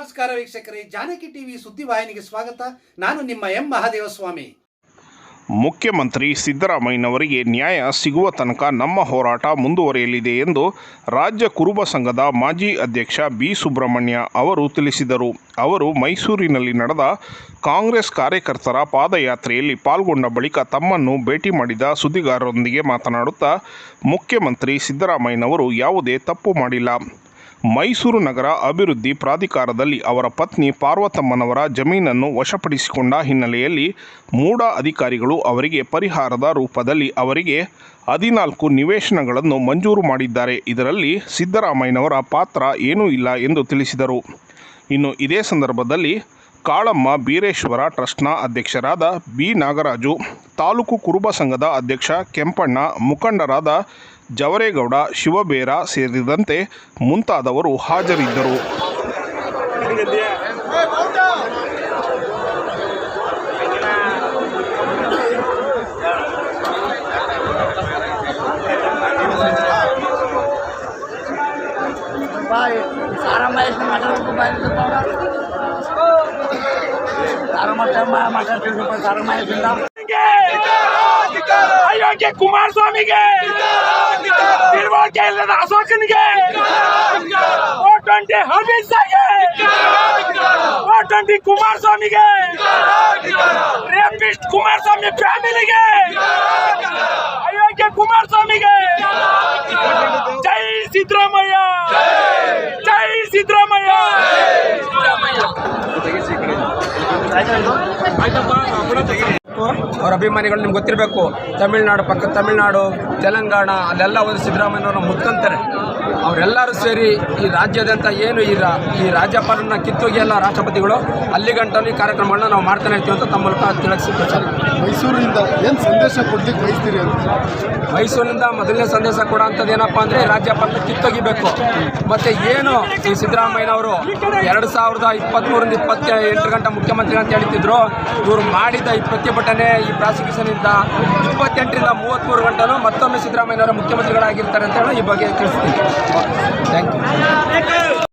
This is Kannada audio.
ನಮಸ್ಕಾರ ವೀಕ್ಷಕರೇ, ಜಾನಕಿ ಟಿವಿ ಸುದ್ದಿವಾಹಿನಿಗೆ ಸ್ವಾಗತ. ನಾನು ನಿಮ್ಮ ಎಂ ಮಹಾದೇವಸ್ವಾಮಿ. ಮುಖ್ಯಮಂತ್ರಿ ಸಿದ್ದರಾಮಯ್ಯನವರಿಗೆ ನ್ಯಾಯ ಸಿಗುವ ತನಕ ನಮ್ಮ ಹೋರಾಟ ಮುಂದುವರಿಯಲಿದೆ ಎಂದು ರಾಜ್ಯ ಕುರುಬ ಸಂಘದ ಮಾಜಿ ಅಧ್ಯಕ್ಷ ಬಿ ಸುಬ್ರಹ್ಮಣ್ಯ ಅವರು ತಿಳಿಸಿದರು. ಅವರು ಮೈಸೂರಿನಲ್ಲಿ ನಡೆದ ಕಾಂಗ್ರೆಸ್ ಕಾರ್ಯಕರ್ತರ ಪಾದಯಾತ್ರೆಯಲ್ಲಿ ಪಾಲ್ಗೊಂಡ ಬಳಿಕ ತಮ್ಮನ್ನು ಭೇಟಿ ಮಾಡಿದ ಸುದ್ದಿಗಾರರೊಂದಿಗೆ ಮಾತನಾಡುತ್ತಾ ಮುಖ್ಯಮಂತ್ರಿ ಸಿದ್ದರಾಮಯ್ಯನವರು ಯಾವುದೇ ತಪ್ಪು ಮಾಡಿಲ್ಲ. ಮೈಸೂರು ನಗರ ಅಭಿವೃದ್ಧಿ ಪ್ರಾಧಿಕಾರದಲ್ಲಿ ಅವರ ಪತ್ನಿ ಪಾರ್ವತಮ್ಮನವರ ಜಮೀನನ್ನು ವಶಪಡಿಸಿಕೊಂಡ ಹಿನ್ನೆಲೆಯಲ್ಲಿ ಮೂಡ ಅಧಿಕಾರಿಗಳು ಅವರಿಗೆ ಪರಿಹಾರದ ರೂಪದಲ್ಲಿ ಅವರಿಗೆ ಹದಿನಾಲ್ಕು ನಿವೇಶನಗಳನ್ನು ಮಂಜೂರು ಮಾಡಿದ್ದಾರೆ. ಇದರಲ್ಲಿ ಸಿದ್ದರಾಮಯ್ಯನವರ ಪಾತ್ರ ಏನೂ ಇಲ್ಲ ಎಂದು ತಿಳಿಸಿದರು. ಇನ್ನು ಇದೇ ಸಂದರ್ಭದಲ್ಲಿ ಕಾಳಮ್ಮ ಬೀರೇಶ್ವರ ಟ್ರಸ್ಟ್ನ ಅಧ್ಯಕ್ಷರಾದ ಬಿ ನಾಗರಾಜು, ತಾಲೂಕು ಕುರುಬ ಸಂಘದ ಅಧ್ಯಕ್ಷ ಕೆಂಪಣ್ಣ, ಮುಖಂಡರಾದ ಜವರೇಗೌಡ ಶಿವಬೇರ ಸೇರಿದಂತೆ ಮುಂತಾದವರು ಹಾಜರಿದ್ದರು. ಮಾತಾಡ್ತಿದ್ರು ಸಾರ ಮಹೇಶಿಂದ ಅಯೋಗ್ಯ ಕುಮಾರಸ್ವಾಮಿಗೆ ತಿಳುವಳಿಕೆ ಇಲ್ಲದ ಅಶೋಕನಿಗೆ ಓ ಟ್ವೆಂಟಿ ಅಮಿತ್ ಶಾಗೆ ಓ ಟ್ವೆಂಟಿ ಕುಮಾರಸ್ವಾಮಿಗೆ ರೇಪಿಸ್ಟ್ ಕುಮಾರಸ್ವಾಮಿ ಫ್ಯಾಮಿಲಿಗೆ ಅಯೋಗ್ಯ ಕುಮಾರಸ್ವಾಮಿಗೆ ಜೈ ಸಿದ್ದರಾಮಯ್ಯ ಜೈ ಸಿದ್ದರಾಮಯ್ಯ ಅವ್ರ ಅಭಿಮಾನಿಗಳು ನಿಮ್ಗೆ ಗೊತ್ತಿರಬೇಕು ತಮಿಳ್ನಾಡು ಪಕ್ಕ ತಮಿಳ್ನಾಡು ತೆಲಂಗಾಣ ಅಲ್ಲೆಲ್ಲ ಒಂದು ಸಿದ್ದರಾಮಯ್ಯವ್ರನ್ನ ಮುತ್ಕೊಂತಾರೆ. ಅವರೆಲ್ಲರೂ ಸೇರಿ ಈ ರಾಜ್ಯಾದ್ಯಂತ ಏನು ಈ ರಾ ಈ ರಾಜ್ಯಪಾಲರನ್ನ ಕಿತ್ತೋಗಿ ಎಲ್ಲ ರಾಷ್ಟ್ರಪತಿಗಳು ಅಲ್ಲಿ ಗಂಟಲು ಈ ಕಾರ್ಯಕ್ರಮಗಳನ್ನ ನಾವು ಮಾಡ್ತಾನೆ ಇರ್ತೀವಿ ಅಂತ ತಮ್ಮ ಮೂಲಕ ತಿಳಿಸಿ ಮೈಸೂರಿನಿಂದ ಏನು ಸಂದೇಶ ಕೊಡ್ಲಿಕ್ಕೆ ಬಯಸ್ತೀರಿ ಅಂತ? ಮೈಸೂರಿನಿಂದ ಮೊದಲನೇ ಸಂದೇಶ ಕೊಡೋ ಅಂಥದ್ದು ಏನಪ್ಪ ಅಂದರೆ ರಾಜ್ಯಪಾಲನ ಕಿತ್ತೊಗಿಬೇಕು. ಮತ್ತು ಏನು ಈ ಸಿದ್ದರಾಮಯ್ಯನವರು ಎರಡು ಸಾವಿರದ ಇಪ್ಪತ್ತ್ಮೂರಿಂದ ಇಪ್ಪತ್ತ ಎಂಟು ಗಂಟೆ ಮುಖ್ಯಮಂತ್ರಿ ಅಂತ ಹೇಳ್ತಿದ್ರು. ಇವರು ಮಾಡಿದ ಈ ಪ್ರತಿಭಟನೆ ಈ ಪ್ರಾಸಿಕ್ಯೂಷನಿಂದ ಇಪ್ಪತ್ತೆಂಟರಿಂದ ಮೂವತ್ತ್ಮೂರು ಗಂಟೆನೂ ಮತ್ತೊಮ್ಮೆ ಸಿದ್ದರಾಮಯ್ಯನವರ ಮುಖ್ಯಮಂತ್ರಿಗಳಾಗಿರ್ತಾರೆ ಅಂತ ಹೇಳಿ ಈ ಬಗ್ಗೆ ತಿಳಿಸ್ತೀನಿ. Thank you